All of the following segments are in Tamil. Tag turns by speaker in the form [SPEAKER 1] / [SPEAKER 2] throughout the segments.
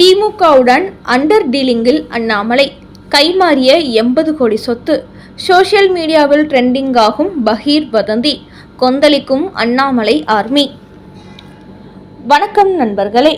[SPEAKER 1] திமுகவுடன் அண்டர் டீலிங்கில் அண்ணாமலை. கைமாறிய எண்பது கோடி சொத்து. சோஷியல் மீடியாவில் ட்ரெண்டிங் ஆகும் பகீர் வதந்தி. கொந்தளிக்கும் அண்ணாமலை ஆர்மி. வணக்கம் நண்பர்களே.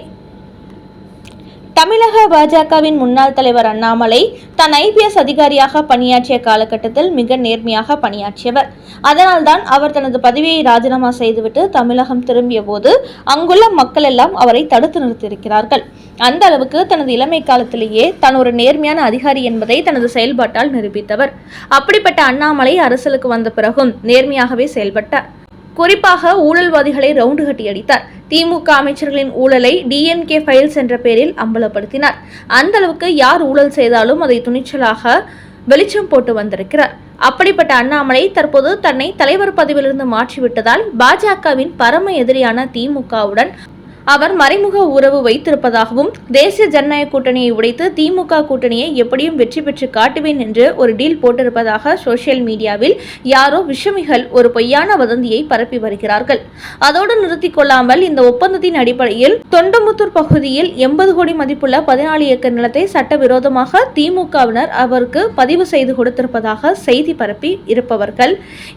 [SPEAKER 1] தமிழக பாஜகவின் முன்னாள் தலைவர் அண்ணாமலை தான் ஐபிஎஸ் அதிகாரியாக பணியாற்றிய காலகட்டத்தில் மிக நேர்மையாக பணியாற்றியவர். அதனால்தான் அவர் தனது பதவியை ராஜினாமா செய்துவிட்டு தமிழகம் திரும்பிய போது அங்குள்ள மக்கள் எல்லாம் அவரை தடுத்து நிறுத்தியிருக்கிறார்கள். அந்த அளவுக்கு தனது இளமை காலத்திலேயே தான் ஒரு நேர்மையான அதிகாரி என்பதை தனது செயல்பாட்டால் நிரூபித்தவர். அப்படிப்பட்ட அண்ணாமலை அரசலுக்கு வந்த பிறகும் நேர்மையாகவே செயல்பட்டார். குறிப்பாக ஊழல்வாதிகளை ரவுண்டு கட்டி அடித்தார் திமுக அமைச்சர்களின் ஊழலை டிஎன்கே ஃபைல்ஸ் என்ற பெயரில் அம்பலப்படுத்தினார். அந்த அளவுக்கு யார் ஊழல் செய்தாலும் அதை துணிச்சலாக வெளிச்சம் போட்டு வந்திருக்கிறார். அப்படிப்பட்ட அண்ணாமலை தற்போது தன்னை தலைவர் பதவியிலிருந்து மாற்றிவிட்டதால் பாஜகவின் பரம எதிரியான திமுகவுடன் அவர் மறைமுக உறவு வைத்திருப்பதாகவும் தேசிய ஜனநாயக கூட்டணியை உடைத்து திமுக கூட்டணியை எப்படியும் வெற்றி பெற்று காட்டுவேன் என்று ஒரு டீல் போட்டிருப்பதாக சோசியல் மீடியாவில் யாரோ விஷமிகள் ஒரு பொய்யான வதந்தியை பரப்பி வருகிறார்கள். அதோடு நிறுத்திக் கொள்ளாமல் இந்த ஒப்பந்தத்தின் அடிப்படையில் தொண்டமுத்தூர் பகுதியில் எண்பது கோடி மதிப்புள்ள பதினாலு ஏக்கர் நிலத்தை சட்டவிரோதமாக திமுகவினர் அவருக்கு பதிவு செய்து கொடுத்திருப்பதாக செய்தி பரப்பி இருப்பவர்கள்.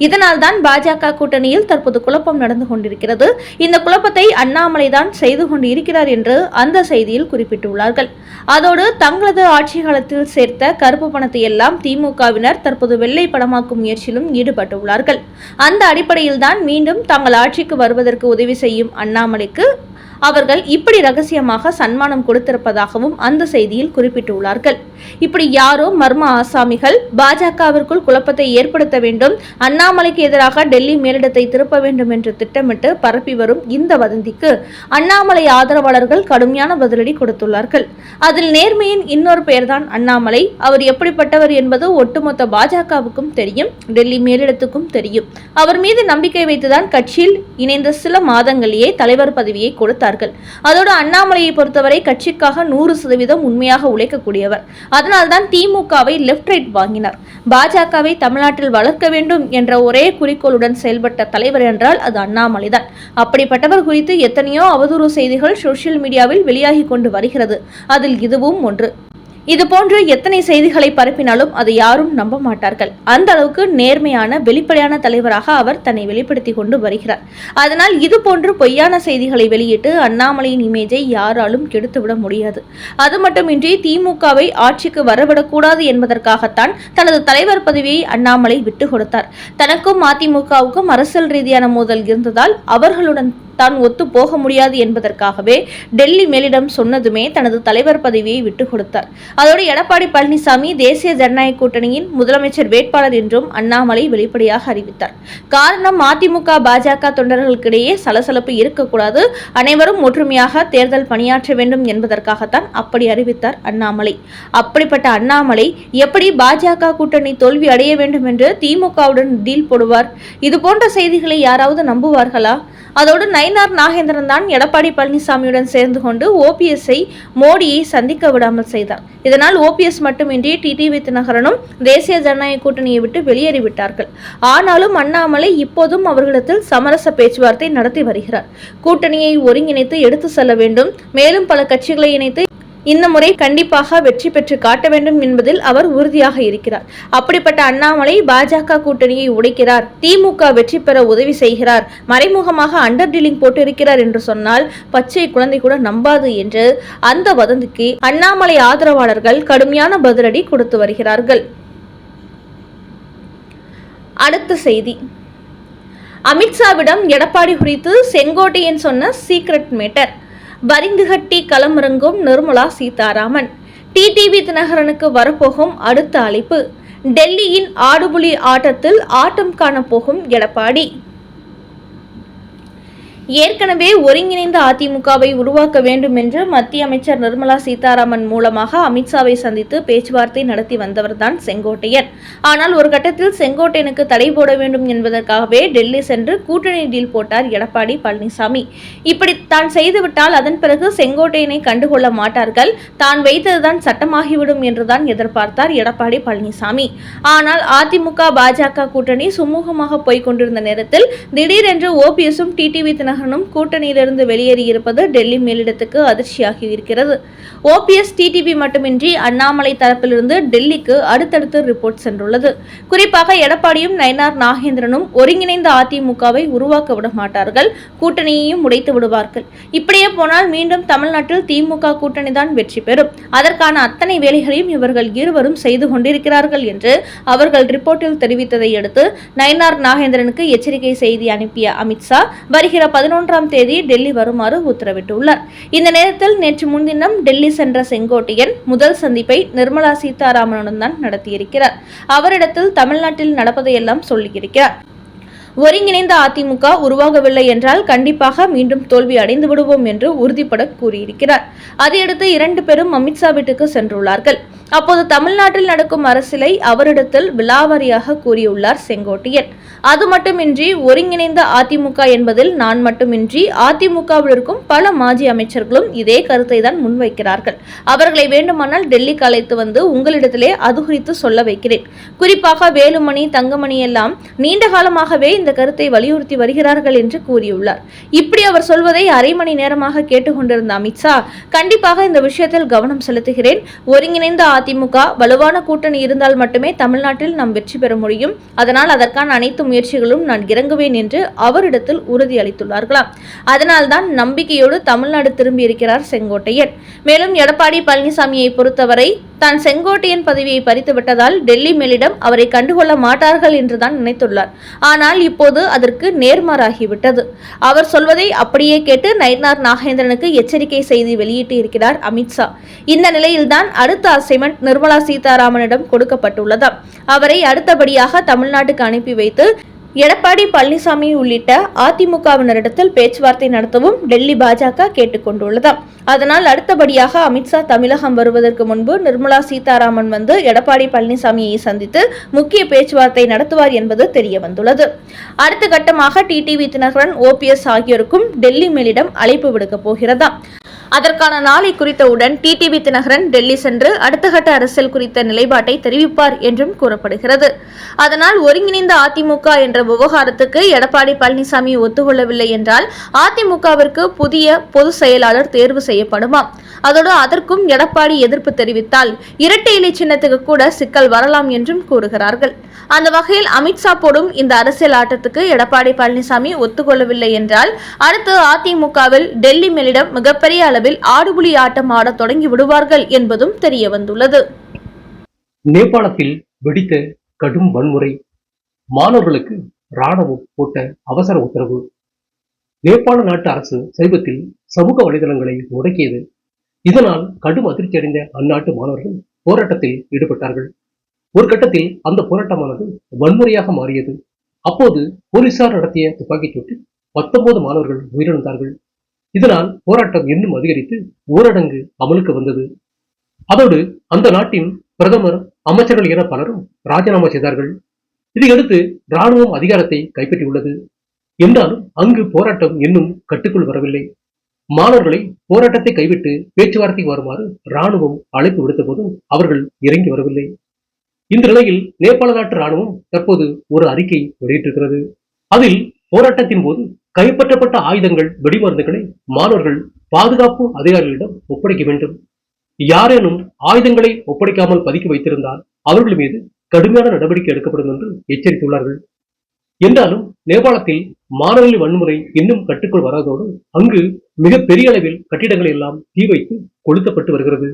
[SPEAKER 1] இதனால்தான் பாஜக கூட்டணியில் தற்போது குழப்பம் நடந்து கொண்டிருக்கிறது. இந்த குழப்பத்தை அண்ணாமலை தான் செய்து கொண்டு இருக்கிறார் என்று அந்த செய்தியில் குறிப்பிட்டுள்ளார்கள். அதோடு தங்களது ஆட்சி காலத்தில் சேர்த்த கருப்பு பணத்தை எல்லாம் திமுகவினர் தற்போது வெள்ளை படமாக்கும் முயற்சியிலும் ஈடுபட்டுள்ளார்கள். அந்த அடிப்படையில்தான் மீண்டும் தங்கள் ஆட்சிக்கு வருவதற்கு உதவி செய்யும் அண்ணாமலைக்கு அவர்கள் இப்படி ரகசியமாக சன்மானம் கொடுத்திருப்பதாகவும் அந்த செய்தியில் குறிப்பிட்டுள்ளார்கள். இப்படி யாரோ மர்ம ஆசாமிகள் பாஜகவிற்குள் குழப்பத்தை ஏற்படுத்த வேண்டும் அண்ணாமலைக்கு எதிராக டெல்லி மேலிடத்தை திருப்ப வேண்டும் என்று திட்டமிட்டு பரப்பி வரும் இந்த வதந்திக்கு அண்ணாமலை ஆதரவாளர்கள் கடுமையான பதிலடி கொடுத்துள்ளார்கள். அதில் நேர்மையின் இன்னொரு பெயர்தான் அண்ணாமலை. அவர் எப்படிப்பட்டவர் என்பது ஒட்டுமொத்த பாஜகவுக்கும் தெரியும் டெல்லி மேலிடத்துக்கும் தெரியும். அவர் மீது நம்பிக்கை வைத்துதான் கட்சியில் இணைந்த சில மாதங்களிலேயே தலைவர் பதவியை கொடுத்தார் கொடுத்தார்கள் அதோடு அண்ணாமலையை பொறுத்தவரை கட்சிக்காக நூறு சதவீதம் உண்மையாக உழைக்கக்கூடியவர். அதனால்தான் திமுகவை லெப்ட் ரைட் வாங்கினார். பாஜகவை தமிழ்நாட்டில் வளர்க்க வேண்டும் என்ற ஒரே குறிக்கோளுடன் செயல்பட்ட தலைவர் என்றால் அது அண்ணாமலை தான் அப்படிப்பட்டவர் குறித்து எத்தனையோ அவதூறு செய்திகள் சோசியல் மீடியாவில் வெளியாகி கொண்டு வருகிறது. அதில் இதுவும் ஒன்று. இது போன்று எத்தனை செய்திகளை பரப்பினாலும் அதை யாரும் நம்ப மாட்டார்கள். அந்த அளவுக்கு நேர்மையான வெளிப்படையான தலைவராக அவர் தன்னை வெளிப்படுத்தி கொண்டு வருகிறார். அதனால் இது போன்று பொய்யான செய்திகளை வெளியிட்டு அண்ணாமலையின் இமேஜை யாராலும் கெடுத்துவிட முடியாது. அது மட்டுமின்றி திமுகவை ஆட்சிக்கு வரவிடக்கூடாது என்பதற்காகத்தான் தனது தலைவர் பதவியை அண்ணாமலை விட்டு கொடுத்தார். தனக்கும் அதிமுகவுக்கும் அரசியல் ரீதியான மோதல் இருந்ததால் அவர்களுடன் தான் ஒத்து போக முடியாது என்பதற்காகவே டெல்லி மேலிடம் சொன்னதுமே தனது தலைவர் பதவியை விட்டு கொடுத்தார். அதோடு எடப்பாடி பழனிசாமி தேசிய ஜனநாயக கூட்டணியின் முதலமைச்சர் வேட்பாளர் என்றும் அண்ணாமலை வெளிப்படையாக அறிவித்தார். காரணம் அதிமுக பாஜக தொண்டர்களுக்கிடையே சலசலப்பு இருக்கக்கூடாது. அனைவரும் ஒற்றுமையாக தேர்தல் பணியாற்ற வேண்டும் என்பதற்காகத்தான் அப்படி அறிவித்தார் அண்ணாமலை. அப்படிப்பட்ட அண்ணாமலை எப்படி பாஜக கூட்டணி தோல்வி அடைய வேண்டும் என்று திமுகவுடன் டீல் போடுவார்? இது போன்ற செய்திகளை யாராவது நம்புவார்களா? அதோடு நயினார் நாகேந்திரன் தான் எடப்பாடி பழனிசாமியுடன் சேர்ந்து கொண்டு ஓபிஎஸ்ஐ மோடியை சந்திக்க விடாமல் செய்தார். இதனால் ஓபிஎஸ் மட்டுமின்றி டிடிவி தினகரனும் தேசிய ஜனநாயக கூட்டணியை விட்டு வெளியேறிவிட்டார்கள். ஆனாலும் அண்ணாமலை இப்போதும் அவர்களிடத்தில் சமரச பேச்சுவார்த்தை நடத்தி வருகிறார். கூட்டணியை ஒருங்கிணைத்து எடுத்து செல்ல வேண்டும். மேலும் பல கட்சிகளை இணைத்து இந்த முறை கண்டிப்பாக வெற்றி பெற்று காட்ட வேண்டும் என்பதில் அவர் உறுதியாக இருக்கிறார். அப்படிப்பட்ட அண்ணாமலை பாஜக கூட்டணியை உடைக்கிறார். திமுக வெற்றி பெற உதவி செய்கிறார். மறைமுகமாக அண்டர் டீலிங் போட்டிருக்கிறார் என்று சொன்னால் பச்சை குழந்தை கூட நம்பாது என்று அந்த வதந்திக்கு அண்ணாமலை ஆதரவாளர்கள் கடுமையான பதிலடி கொடுத்து வருகிறார்கள். அடுத்த செய்தி. அமித்ஷாவிடம் எடப்பாடி குறித்து செங்கோட்டையன் சொன்ன சீக்ரெட் மேட்டர் பரிந்துகட்டி களமிறங்கும் நிர்மலா சீதாராமன். டிடிவி தினகரனுக்கு வரப்போகும் அடுத்த அழைப்பு டெல்லியின் ஆடுபுலி ஆட்டத்தில் ஆட்டம் காணப்போகும் எடப்பாடி. ஏற்கனவே ஒருங்கிணைந்த அதிமுகவை உருவாக்க வேண்டும் என்று மத்திய அமைச்சர் நிர்மலா சீதாராமன் மூலமாக அமித்ஷாவை சந்தித்து பேச்சுவார்த்தை நடத்தி வந்தவர்தான் செங்கோட்டையன். ஆனால் ஒரு கட்டத்தில் செங்கோட்டையனுக்கு தடை போட வேண்டும் என்பதற்காகவே டெல்லி சென்று கூட்டணி டீல் போட்டார் எடப்பாடி பழனிசாமி. இப்படி தான் செய்துவிட்டால் அதன் பிறகு செங்கோட்டையனை கண்டுகொள்ள மாட்டார்கள். தான் வைத்ததுதான் சட்டமாகிவிடும் என்றுதான் எதிர்பார்த்தார் எடப்பாடி பழனிசாமி. ஆனால் அதிமுக பாஜக கூட்டணி சுமூகமாக போய்க் கொண்டிருந்த நேரத்தில் திடீரென்று ஓபிஎஸும் டிடிவி தின தினகரனும் கூட்டணியிலிருந்து வெளியேறியிருப்பது டெல்லி மேலிடத்துக்கு அதிர்ச்சியாகி இருக்கிறது ஓபிஎஸ் டிடிவி மட்டுமின்றி அண்ணாமலை தரப்பிலிருந்து டெல்லிக்கு அடுத்தடுத்து ரிப்போர்ட் சென்றுள்ளது. குறிப்பாக எடப்பாடியும் நயனார் நாகேந்திரனும் ஒருங்கிணைந்த அதிமுகவை உருவாக்க விட மாட்டார்கள். கூட்டணியையும் உடைத்து விடுவார்கள். இப்படியே போனால் மீண்டும் தமிழ்நாட்டில் திமுக கூட்டணி தான் வெற்றி பெறும். அதற்கான அத்தனை வேலைகளையும் இவர்கள் இருவரும் செய்து கொண்டிருக்கிறார்கள் என்று அவர்கள் ரிப்போர்ட்டில் தெரிவித்ததை அடுத்து நயனார் நாகேந்திரனுக்கு எச்சரிக்கை செய்தி அனுப்பிய அமித்ஷா வருகிற பதினொன்றாம் தேதி டெல்லி வருமாறு உத்தரவிட்டுள்ளார். இந்த நேரத்தில் நேற்று முன்தினம் டெல்லி சென்ற செங்கோட்டையன் முதல் சந்திப்பை நிர்மலா சீதாராமனுடன் தான் நடத்தியிருக்கிறார். அவரிடத்தில் தமிழ்நாட்டில் நடப்பதையெல்லாம் சொல்லியிருக்கிறார். ஒருங்கிணைந்த அதிமுக உருவாகவில்லை என்றால் கண்டிப்பாக மீண்டும் தோல்வி அடைந்து விடுவோம் என்று உறுதிபட கூறியிருக்கிறார். அதையடுத்து இரண்டு பேரும் அமித்ஷா வீட்டுக்கு சென்றுள்ளார்கள். அப்போது தமிழ்நாட்டில் நடக்கும் அரசியலை அவரிடத்தில் விலாவாரியாக கூறியுள்ளார் செங்கோட்டையன். அது மட்டுமின்றி ஒருங்கிணைந்த அதிமுக என்பதில் நான் மட்டுமின்றி அதிமுகவில் இருக்கும் பல மாஜி அமைச்சர்களும் இதே கருத்தை தான் முன்வைக்கிறார்கள். அவர்களை வேண்டுமானால் டெல்லிக்கு அழைத்து வந்து உங்களிடத்திலே அது குறித்து சொல்ல வைக்கிறேன். குறிப்பாக வேலுமணி தங்கமணி எல்லாம் நீண்ட காலமாகவே இந்த கருத்தை வலியுறுத்தி வருகிறார்கள் என்று கூறியுள்ளார். இப்படி அவர் சொல்வதை அரை மணி நேரமாக கேட்டுக்கொண்டிருந்த அமித்ஷா கண்டிப்பாக இந்த விஷயத்தில் கவனம் செலுத்துகிறேன். ஒருங்கிணைந்த அதிமுக வலுவான கூட்டணி இருந்தால் மட்டுமே தமிழ்நாட்டில் நாம் வெற்றி பெற முடியும். அதனால் அதற்கான அனைத்து முயற்சிகளும் நான் இறங்குவேன் என்று அவரிடத்தில் உறுதி அளித்துள்ளார்களாம் அதனால்தான் நம்பிக்கையோடு தமிழ்நாடு திரும்பியிருக்கிறார் செங்கோட்டையன். மேலும் எடப்பாடி பழனிசாமியை பொறுத்தவரை தான் செங்கோட்டையன் பதவியை பறித்து விட்டதால் டெல்லி மேலிடம் அவரை கண்டுகொள்ள மாட்டார்கள் என்றுதான் நினைத்துள்ளார். ஆனால் இப்போது அதற்கு நேர்மாறாகிவிட்டது. அவர் சொல்வதை அப்படியே கேட்டு நயினார் நாகேந்திரனுக்கு எச்சரிக்கை செய்தி வெளியிட்டு இருக்கிறார் அமித்ஷா இந்த நிலையில்தான் அடுத்த அசைன்மெண்ட் நிர்மலா சீதாராமனிடம் கொடுக்கப்பட்டுள்ளதாம் அவரை அடுத்தபடியாக தமிழ்நாட்டுக்கு அனுப்பி வைத்து எடப்பாடி பழனிசாமி உள்ளிட்ட அதிமுகவினரிடத்தில் பேச்சுவார்த்தை நடத்தவும் டெல்லி பாஜக கேட்டுக்கொண்டுள்ளதாம் அதனால் அடுத்தபடியாக அமித்ஷா தமிழகம் வருவதற்கு முன்பு நிர்மலா சீதாராமன் வந்து எடப்பாடி பழனிசாமியை சந்தித்து முக்கிய பேச்சுவார்த்தை நடத்துவார் என்பது தெரிய வந்துள்ளது அடுத்த கட்டமாக டிடிவி தினகரன் ஓபிஎஸ் ஆகியோருக்கும் டெல்லி மேலிடம் அழைப்பு விடுக்கப் போகிறதாம் அதற்கான நாளை குறித்தவுடன் டிடிவி தினகரன் டெல்லி சென்று அடுத்த கட்ட அரசியல் குறித்த நிலைப்பாட்டை தெரிவிப்பார் என்றும் கூறப்படுகிறது. அதனால் ஒருங்கிணைந்த அதிமுக என்ற விவகாரத்துக்கு எடப்பாடி பழனிசாமி ஒத்துக்கொள்ளவில்லை என்றால் அதிமுகவிற்கு புதிய பொதுச் செயலாளர் தேர்வு செய்யப்படுமாம் அதோடு அதற்கும் எடப்பாடி எதிர்ப்பு தெரிவித்தால் இரட்டை இலை சின்னத்துக்கு கூட சிக்கல் வரலாம் என்றும் கூறுகிறார்கள். அந்த வகையில் அமித்ஷா போடும் இந்த அரசியல் ஆட்டத்துக்கு எடப்பாடி பழனிசாமி ஒத்துக்கொள்ளவில்லை என்றால் அடுத்து அதிமுகவில் டெல்லி மேலிடம் மிகப்பெரிய அளவில் ஆடுபுலி ஆட்டம் ஆட தொடங்கி விடுவார்கள் என்பதும் தெரிய வந்துள்ளது
[SPEAKER 2] நேபாளத்தில் வெடித்த கடும் வன்முறை மாணவர்களுக்கு ராணுவம் போட்ட அவசர உத்தரவு. நேபாள நாட்டு அரசு சமீபத்தில் சமூக வலைதளங்களை முடக்கியது. இதனால் கடும் அதிர்ச்சி அடைந்த அந்நாட்டு மாணவர்கள் போராட்டத்தில் ஈடுபட்டார்கள். ஒரு கட்டத்தில் அந்த போராட்டமானது வன்முறையாக மாறியது. அப்போது போலீசார் நடத்திய துப்பாக்கிச் சூட்டில் பத்தொன்பது மாணவர்கள் உயிரிழந்தார்கள். இதனால் போராட்டம் இன்னும் அதிகரித்து ஊரடங்கு அமலுக்கு வந்தது. அதோடு அந்த நாட்டின் பிரதமர் அமைச்சர்கள் என பலரும் ராஜினாமா செய்தார்கள். இதையடுத்து ராணுவம் அதிகாரத்தை கைப்பற்றியுள்ளது. என்றாலும் அங்கு போராட்டம் இன்னும் கட்டுக்குள் வரவில்லை. மாணவர்களை போராட்டத்தை கைவிட்டு பேச்சுவார்த்தைக்கு வருமாறு ராணுவம் அழைப்பு விடுத்த போதும் அவர்கள் இறங்கி வரவில்லை. இந்த நிலையில் நேபாள நாட்டு ராணுவம் தற்போது ஒரு அறிக்கை வெளியிட்டிருக்கிறது. அதில் போராட்டத்தின் போது கைப்பற்றப்பட்ட ஆயுதங்கள் வெடிமருந்துகளை மாணவர்கள் பாதுகாப்பு அதிகாரிகளிடம் ஒப்படைக்க வேண்டும். யாரேனும் ஆயுதங்களை ஒப்படைக்காமல் பதுக்கி வைத்திருந்தால் அவர்கள் மீது கடுமையான நடவடிக்கை எடுக்கப்படும் என்று எச்சரித்துள்ளார்கள். என்றாலும் நேபாளத்தில் மாணவர்களின் வன்முறை இன்னும் கட்டுக்குள் வராதோடு அங்கு மிக பெரிய அளவில் கட்டிடங்கள் எல்லாம் தீ வைத்து கொளுத்தப்பட்டு வருகிறது.